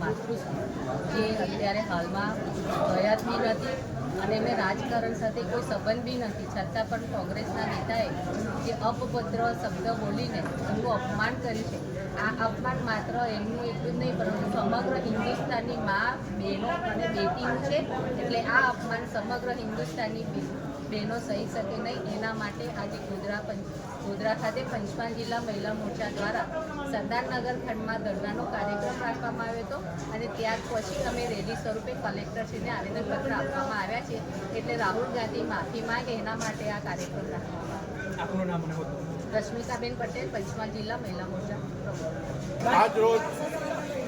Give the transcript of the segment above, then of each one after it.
માતૃ છે જે અત્યારે હાલમાં હયાત નથી અને એમને રાજકારણ સાથે કોઈ સંબંધ બી નથી. છતાં પણ કોંગ્રેસના નેતાએ જે અપભદ્ર શબ્દ બોલીને એમનું અપમાન કર્યું છે. આ અપમાન માત્ર એમનું એટલું જ નહીં, પરંતુ સમગ્ર હિન્દુસ્તાનની મા, બહેનો અને બેટીનું છે. એટલે આ અપમાન સમગ્ર હિન્દુસ્તાનની બહેનો સહી શકે નહીં. એના માટે આજે ગોધરા પંચ, ગોધરા ખાતે પંચમહાલ જિલ્લા મહિલા મોરચા દ્વારા સરદારનગર ખંડમાં ધરણાનો કાર્યક્રમ રાખવામાં આવ્યો હતો. અને ત્યાર પછી અમે રેલી સ્વરૂપે કલેક્ટરશ્રીને આવેદનપત્ર આપવામાં આવ્યા છે એટલે રાહુલ ગાંધી માફી માંગે એના માટે આ કાર્યક્રમ રાખવામાં આપનું નામ રશ્મિકાબેન પટેલ પંચમહાલ જિલ્લા મહિલા મોરચા. આજ રોજ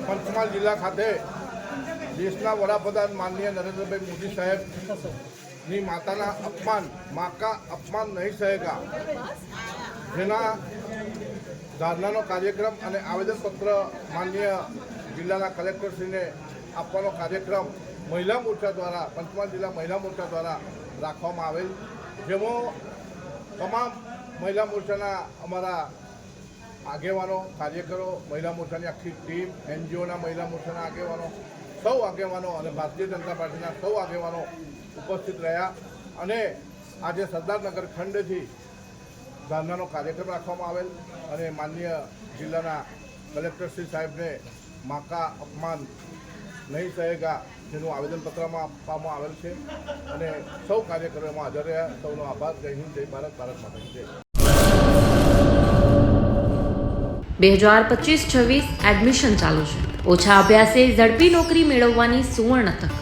પંચમહાલ જિલ્લા ખાતે દેશના વડાપ્રધાન માનનીય નરેન્દ્રભાઈ મોદી સાહેબની માતાના અપમાન માકા અપમાન નહીં સહેગા. જેના ધારણાનો કાર્યક્રમ અને આવેદનપત્ર માનનીય જિલ્લાના કલેક્ટરશ્રીને આપવાનો કાર્યક્રમ મહિલા મોરચા દ્વારા, પંચમહાલ જિલ્લા મહિલા મોરચા દ્વારા રાખવામાં આવેલ. જેમાં તમામ મહિલા મોરચાના અમારા આગેવાનો, કાર્યકરો, મહિલા મોરચાની આખી ટીમ, એનજીઓના મહિલા મોરચાના આગેવાનો, સૌ આગેવાનો અને ભારતીય જનતા પાર્ટીના સૌ આગેવાનો ઉપસ્થિત રહ્યા અને આજે સરદારનગર ખંડથી ધરણાનો કાર્યક્રમ રાખવામાં આવેલ અને માનનીય જિલ્લાના કલેક્ટરશ્રી સાહેબને માકા અપમાન નહીં સહેગા જેનું આવેદનપત્રમાં આપવામાં આવેલ છે. અને સૌ કાર્યકરો એમાં હાજર રહ્યા. સૌનો આભાર. જય હિન્દ, જય ભારત ભારત માતા જય. બે હજાર પચીસ છવ્વીસ એડમિશન ચાલુ છે. ઓછા અભ્યાસે ઝડપી નોકરી મેળવવાની સુવર્ણ તક.